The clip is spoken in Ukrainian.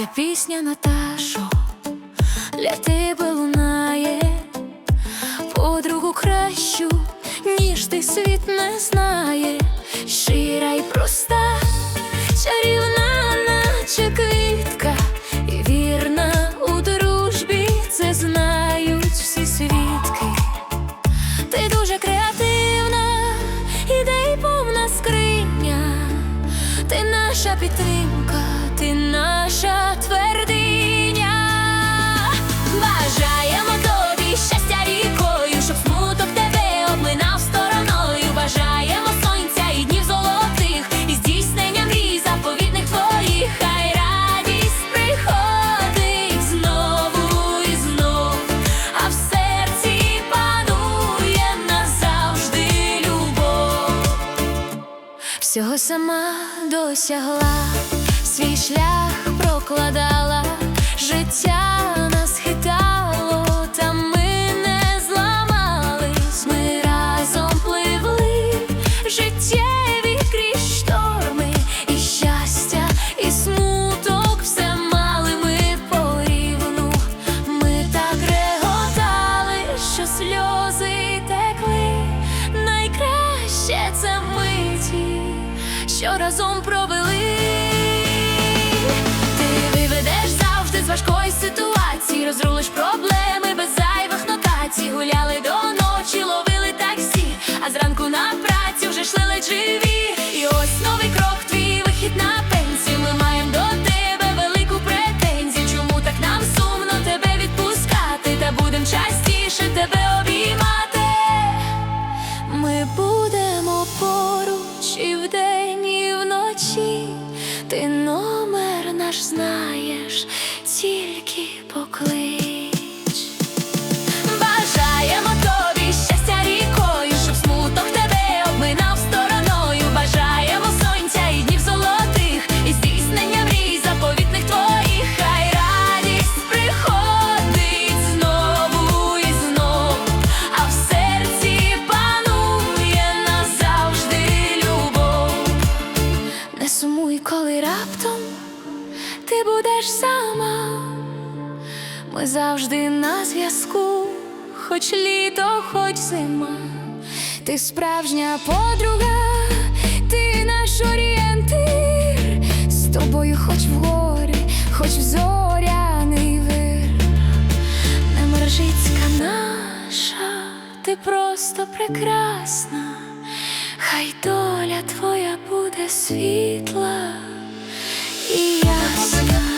Ця пісня Наташо для тебе лунає, подругу кращу, ніж ти світ не знає, щира й проста, чарівна, наче квітка, і вірна у дружбі, це знають всі свідки. Ти дуже креативна, ідей повна скриня, ти наша підтримка, наша твердиня. Бажаємо тобі щастя рікою, щоб смуток тебе обминав стороною. Бажаємо сонця і днів золотих, і здійснення мрій заповідних твоїх. Хай радість приходить знову і знов, а в серці панує назавжди любов. Всього сама досягла, свій шлях прокладала, життя нас хитало, та ми не зламались, ми разом пливли, життєві крізь шторми, і щастя, і смуток все мали ми порівну. Ми так реготали, що сльози текли, найкраще це миті, що разом провели. живі. Раптом ти будеш сама. Ми завжди на зв'язку, хоч літо, хоч зима. Ти справжня подруга, ти наш орієнтир. З тобою хоч в горі, хоч в зоряний вир. Немержицька наша, ти просто прекрасна. Хай доля твоя буде світла і.